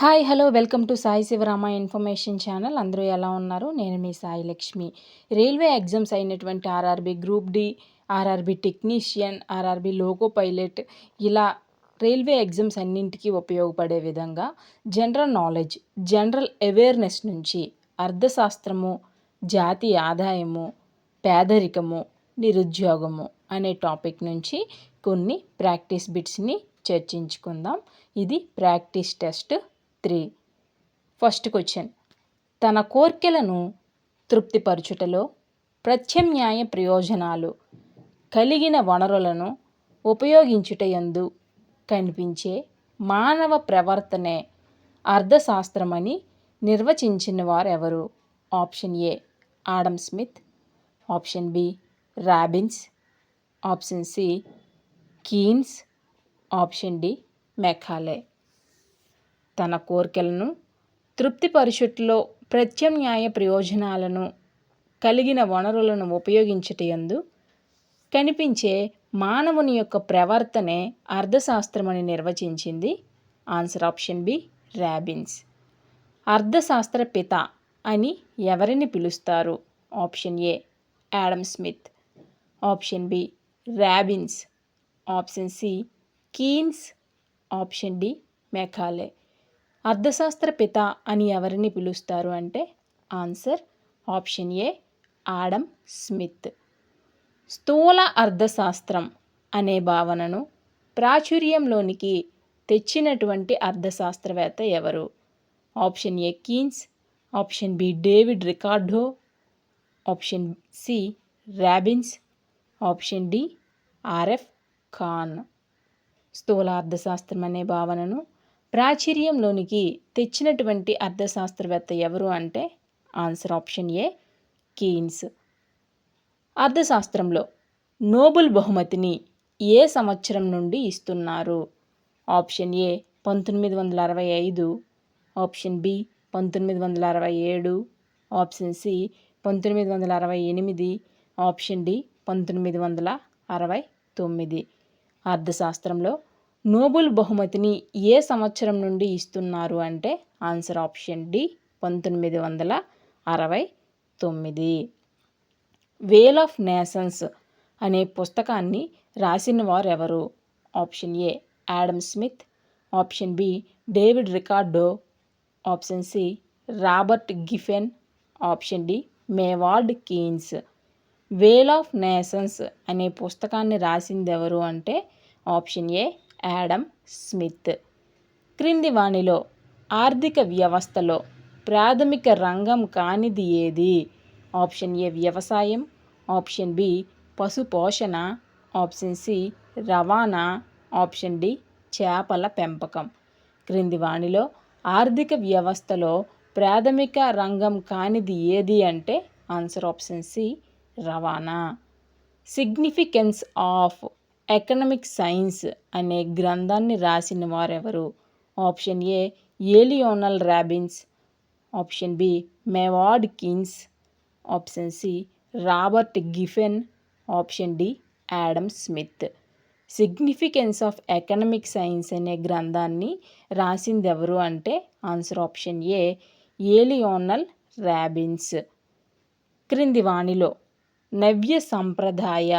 Hi hello welcome to Sai Sivarama information channel. అందరూ ఎలా ఉన్నారు? నేను మీ సాయి లక్ష్మి. రైల్వే ఎగ్జామ్స్ అయినటువంటి RRB group D RRB technician RRB loco pilot ఇలా రైల్వే ఎగ్జామ్స్ అన్నింటికీ ఉపయోగపడే విధంగా జనరల్ నాలెడ్జ్ జనరల్ అవేర్నెస్ నుంచి అర్థశాస్త్రము జాతి ఆదాయము పేదరికము నిరుద్యోగము అనే టాపిక్ నుంచి కొన్ని ప్రాక్టీస్ బిట్స్ని చర్చించుకుందాం. ఇది practice test. Three. First question. తన కోర్కెలను తృప్తిపరచుటలో ప్రత్యామ్నాయ ప్రయోజనాలు కలిగిన వనరులను ఉపయోగించుటయందు కనిపించే మానవ ప్రవర్తనే అర్థశాస్త్రమని నిర్వచించిన వారెవరు? Option A. Adam Smith. Option B. Robbins. Option C. Keynes. Option D. Macaulay తన కోరికలను తృప్తిపరుచుట్లో ప్రత్యామ్నాయ ప్రయోజనాలను కలిగిన వనరులను ఉపయోగించటందు కనిపించే మానవుని యొక్క ప్రవర్తనే అర్థశాస్త్రమని నిర్వచించింది ఆన్సర్ ఆప్షన్ బి ర్యాబిన్స్ అర్థశాస్త్ర పిత అని ఎవరిని పిలుస్తారు? Option A Adam Smith. Option B Robbins option C Keynes. Option D Macaulay. అర్థశాస్త్ర పిత అని ఎవరిని పిలుస్తారు అంటే answer option A Adam Smith. స్థూల అర్థశాస్త్రం అనే భావనను ప్రాచుర్యంలోనికి తెచ్చినటువంటి అర్థశాస్త్రవేత్త ఎవరు? Option A Keynes option B David Ricardo option C Robbins option D RF Khan. స్థూల అర్థశాస్త్రం అనే భావనను ప్రాచుర్యంలోనికి తెచ్చినటువంటి అర్థశాస్త్రవేత్త ఎవరు అంటే ఆన్సర్ ఆప్షన్ ఏ కీన్స్. అర్థశాస్త్రంలో నోబుల్ బహుమతిని ఏ సంవత్సరం నుండి ఇస్తున్నారు? ఆప్షన్ ఏ పంతొమ్మిది వందల అరవై ఐదు. ఆప్షన్ బి పంతొమ్మిది వందల అరవై ఏడు. ఆప్షన్ సి పంతొమ్మిది వందల అరవై ఎనిమిది. ఆప్షన్ డి పంతొమ్మిది వందల అరవై తొమ్మిది. అర్థశాస్త్రంలో నోబుల్ బహుమతిని ఏ సంవత్సరం నుండి ఇస్తున్నారు అంటే ఆన్సర్ ఆప్షన్ డి పంతొమ్మిది వందల అరవై తొమ్మిది. వేల్ ఆఫ్ నేషన్స్ అనే పుస్తకాన్ని రాసిన వారు ఎవరు option A Adam Smith. Option B David Ricardo. Option C Robert Giffen. Option D Maynard Keynes. Wealth of Nations అనే పుస్తకాన్ని రాసింది ఎవరు అంటే ఆప్షన్ ఏ యాడమ్ స్మిత్. క్రింది వాణిలో ఆర్థిక వ్యవస్థలో ప్రాథమిక రంగం కానిది ఏది? ఆప్షన్ ఏ వ్యవసాయం ఆప్షన్ బి పశుపోషణ ఆప్షన్ సి రవాణా ఆప్షన్ డి చేపల పెంపకం. క్రింది వాణిలో ఆర్థిక వ్యవస్థలో ప్రాథమిక రంగం కానిది ఏది అంటే ఆన్సర్ ఆప్షన్ సి రవాణా. సిగ్నిఫికెన్స్ ఆఫ్ ఎకనమిక్ సైన్స్ అనే గ్రంథాన్ని రాసిన వారెవరు? Option A Lionel Robbins option B Maynard Keynes option C Robert Giffen option D Adam Smith significance of economic science అనే గ్రంథాన్ని రాసింది ఎవరు అంటే answer option A Lionel Robbins క్రింది వాణిలో నవ్య సంప్రదాయ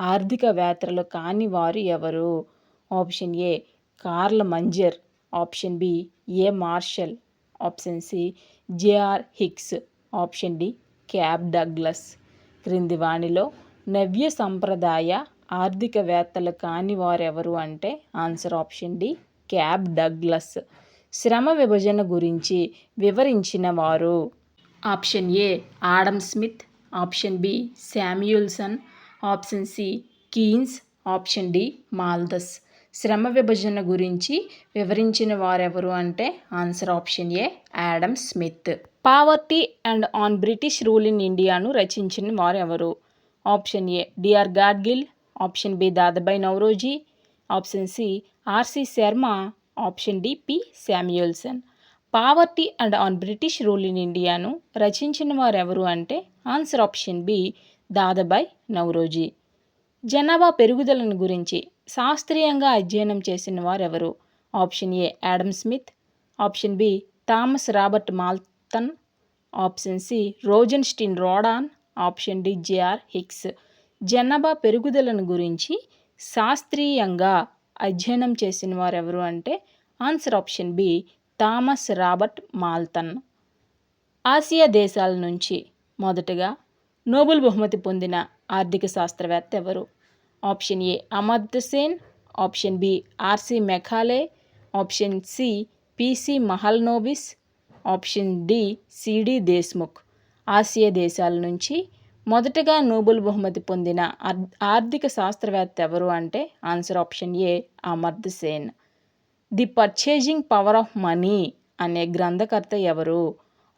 ఆర్థికవేత్తలు కాని వారు ఎవరు? Option A Carl Menger. Option B A Marshall. Option C JR Hicks. Option D Cobb Douglas. క్రింది వాణిలో నవ్య సంప్రదాయ ఆర్థికవేత్తలు కాని వారెవరు అంటే answer option D Cobb Douglas. శ్రమ విభజన గురించి వివరించిన వారు. Option A Adam Smith. Option B Samuelson. Option C Keynes. Option D Malthus. శ్రమ విభజన గురించి వివరించిన వారెవరు అంటే answer option A Adam Smith. Poverty and un British rule in ఇండియాను రచించిన వారెవరు? Option A DR Gadgil. Option B Dadabhai Naoroji option C RC Sharma. Option D P Samuelson. Poverty and un British rule in ఇండియాను రచించిన వారెవరు అంటే answer option B Dadabhai Naoroji జనాభా పెరుగుదలను గురించి శాస్త్రీయంగా అధ్యయనం చేసిన వారెవరు? Option A Adam Smith. Option B Thomas Robert Malthus. Option C Rosenstein Rodan. Option D JR Hicks. జనాభా పెరుగుదలను గురించి శాస్త్రీయంగా అధ్యయనం చేసిన వారెవరు అంటే answer option B Thomas Robert Malthus. Asia దేశాల నుంచి మొదటగా నోబెల్ బహుమతి పొందిన ఆర్థిక శాస్త్రవేత్త ఎవరు? Option A Amartya Sen option B RC Macaulay option C PC Mahalanobis option D CD Deshmukh. Asia దేశాల నుంచి మొదటగా నోబెల్ బహుమతి పొందిన ఆర్థిక శాస్త్రవేత్త ఎవరు అంటే answer option A Amartya Sen. The purchasing power of money అనే గ్రంథకర్త ఎవరు?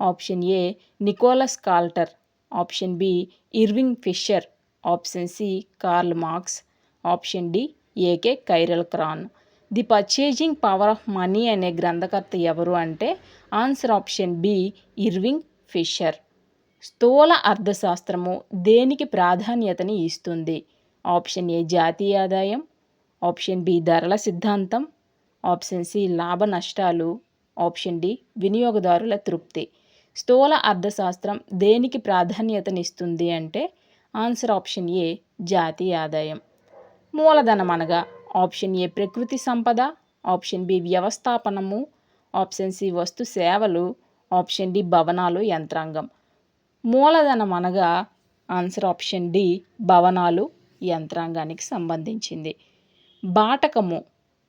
Option A Nicholas Kaldor option B Irving Fisher option C Karl Marx option D AK Cairncross. The purchasing power of money అనే గ్రంథకర్త ఎవరు అంటే answer option B Irving Fisher. స్థూల అర్థశాస్త్రము దేనికి ప్రాధాన్యతని ఇస్తుంది? ఆప్షన్ ఏ జాతీయ ఆదాయం ఆప్షన్ బి ధరల సిద్ధాంతం ఆప్షన్ సి లాభ నష్టాలు ఆప్షన్ డి వినియోగదారుల తృప్తి. స్థూల అర్థశాస్త్రం దేనికి ప్రాధాన్యతనిస్తుంది అంటే ఆన్సర్ ఆప్షన్ ఏ జాతీయ ఆదాయం. మూలధనం అనగా ఆప్షన్ ఏ ప్రకృతి సంపద ఆప్షన్ బి వ్యవస్థాపనము ఆప్షన్ సి వస్తు సేవలు ఆప్షన్ డి భవనాలు యంత్రాంగం. మూలధనం అనగా ఆన్సర్ ఆప్షన్ డి భవనాలు యంత్రాంగానికి సంబంధించింది. బాటకము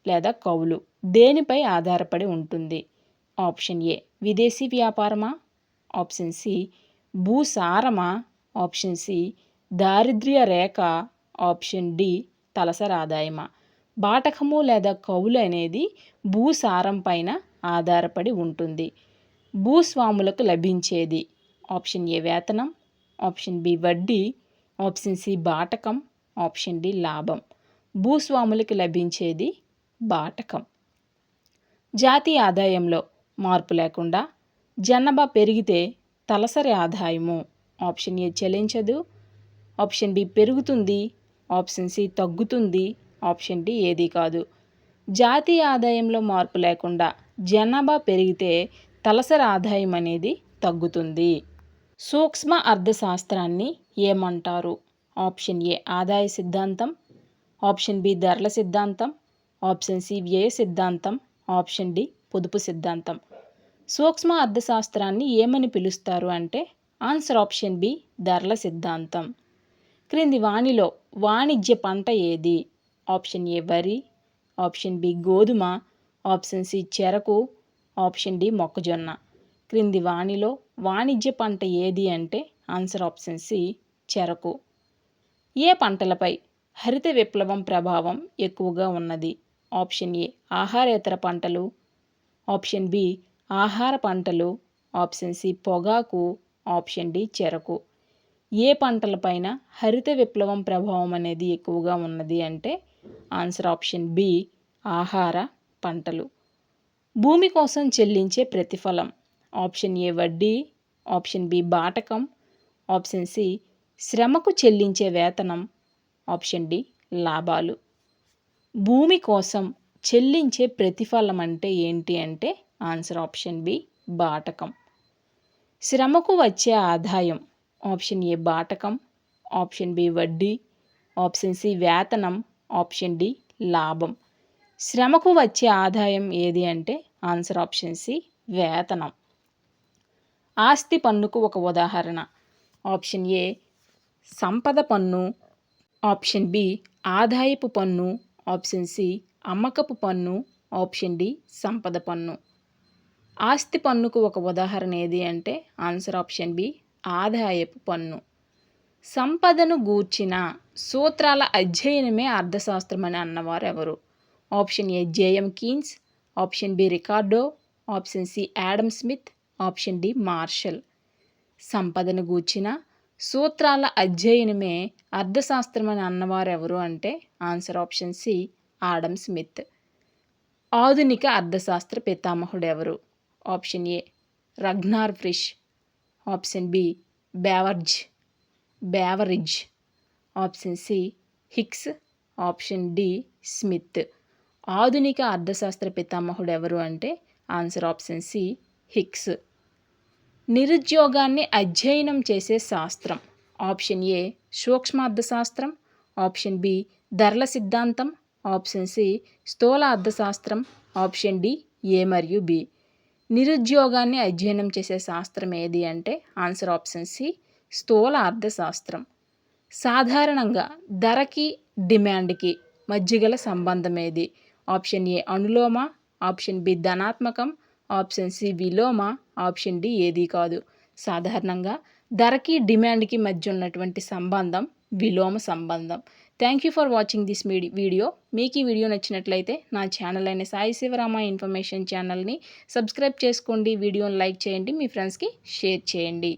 లేదా కౌలు దేనిపై ఆధారపడి ఉంటుంది? ఆప్షన్ ఏ విదేశీ వ్యాపారమా? Option C. భూసారమా option C. దారిద్ర్య రేఖ ఆప్షన్ డి. తలసరి ఆదాయమా. బాటకము లేదా కవులు అనేది భూసారం పైన ఆధారపడి ఉంటుంది. భూస్వాములకు లభించేది ఆప్షన్ ఏ వేతనం ఆప్షన్ బి వడ్డీ ఆప్షన్ సి బాటకం ఆప్షన్ డి లాభం. భూస్వాములకు లభించేది బాటకం. జాతీయ ఆదాయంలో మార్పు లేకుండా జనాభా పెరిగితే తలసరి ఆదాయము. ఆప్షన్ ఏ చెల్లించదు. ఆప్షన్ బి పెరుగుతుంది. ఆప్షన్ సి తగ్గుతుంది. ఆప్షన్ డి ఏది కాదు. జాతీయ ఆదాయంలో మార్పు లేకుండా జనాభా పెరిగితే తలసరి ఆదాయం అనేది తగ్గుతుంది. సూక్ష్మ అర్థశాస్త్రాన్ని ఏమంటారు? ఆప్షన్ ఏ ఆదాయ సిద్ధాంతం. ఆప్షన్ బి ధరల సిద్ధాంతం. ఆప్షన్ సి వ్యయ సిద్ధాంతం. ఆప్షన్ డి పొదుపు సిద్ధాంతం. సూక్ష్మ అర్థశాస్త్రాన్ని ఏమని పిలుస్తారు అంటే ఆన్సర్ ఆప్షన్ బి ధరల సిద్ధాంతం. క్రింది వాణిలో వాణిజ్య పంట ఏది? ఆప్షన్ ఏ వరి. ఆప్షన్ బి గోధుమ. ఆప్షన్ సి చెరకు. ఆప్షన్ డి మొక్కజొన్న. క్రింది వాణిలో వాణిజ్య పంట ఏది అంటే ఆన్సర్ ఆప్షన్ సి చెరకు. ఏ పంటలపై హరిత విప్లవం ప్రభావం ఎక్కువగా ఉన్నది? ఆప్షన్ ఏ ఆహారేతర పంటలు. ఆప్షన్ బి ఆహార పంటలు ఆప్షన్ సి పొగాకు ఆప్షన్ డి చెరకు. ఏ పంటలపైన హరిత విప్లవం ప్రభావం అనేది ఎక్కువగా ఉన్నది అంటే ఆన్సర్ ఆప్షన్ బి ఆహార పంటలు. భూమి కోసం చెల్లించే ప్రతిఫలం. ఆప్షన్ ఏ వడ్డీ ఆప్షన్ బి బాటకం ఆప్షన్ సి శ్రమకు చెల్లించే వేతనం ఆప్షన్ డి లాభాలు. భూమి కోసం చెల్లించే ప్రతిఫలం అంటే ఏంటి అంటే ఆన్సర్ ఆప్షన్ బి బాటకం. శ్రమకు వచ్చే ఆదాయం ఆప్షన్ ఏ బాటకం. ఆప్షన్ బి వడ్డీ. ఆప్షన్ సి వేతనం. ఆప్షన్ డి లాభం. శ్రమకు వచ్చే ఆదాయం ఏది అంటే ఆన్సర్ ఆప్షన్ సి వేతనం. ఆస్తి పన్నుకు ఒక ఉదాహరణ. ఆప్షన్ ఏ సంపద పన్ను. ఆప్షన్ బి ఆదాయపు పన్ను. ఆప్షన్ సి అమ్మకపు పన్ను. ఆప్షన్ డి సంపద పన్ను. ఆస్తి పన్నుకు ఒక ఉదాహరణ ఏది అంటే ఆన్సర్ ఆప్షన్ బి ఆదాయపు పన్ను. సంపదను గూర్చిన సూత్రాల అధ్యయనమే అర్థశాస్త్రం అని అన్నవారు ఎవరు? Option A JM Keynes option B Ricardo option C Adam Smith option D Marshall. సంపదను గూర్చిన సూత్రాల అధ్యయనమే అర్థశాస్త్రం అని అన్నవారు ఎవరు అంటే answer option C Adam Smith. ఆధునిక అర్థశాస్త్ర పితామహుడు ఎవరు? Option A Ragnar Frisch. Option B Beveridge Beveridge option C Hicks. Option D Smith. ఆధునిక అర్థశాస్త్ర పితామహుడు ఎవరు అంటే ఆన్సర్ ఆప్షన్ సి హిక్స్. నిరుద్యోగాన్ని అధ్యయనం చేసే శాస్త్రం. ఆప్షన్ ఏ సూక్ష్మార్థశాస్త్రం ఆప్షన్ బి ధరల సిద్ధాంతం. ఆప్షన్ సి స్థూల అర్థశాస్త్రం. ఆప్షన్ డి ఏ మరియు బి. నిరుద్యోగాన్ని అధ్యయనం చేసే శాస్త్రం ఏది అంటే ఆన్సర్ ఆప్షన్ సి స్థూల అర్థశాస్త్రం. సాధారణంగా ధరకి డిమాండ్కి మధ్యగల సంబంధం ఏది? ఆప్షన్ ఏ అనులోమ. ఆప్షన్ బి ధనాత్మకం. ఆప్షన్ సి విలోమ. ఆప్షన్ డి ఏది కాదు. సాధారణంగా ధరకి డిమాండ్కి మధ్య ఉన్నటువంటి సంబంధం విలోమ సంబంధం. Thank you for watching this video మీకు ఈ వీడియో నచ్చినట్లయితే నా ఛానల్ అయిన సాయి శివరామ ఇన్ఫర్మేషన్ ఛానల్ని సబ్స్క్రైబ్ చేసుకోండి. వీడియోని లైక్ చేయండి. మీ ఫ్రెండ్స్కి షేర్ చేయండి.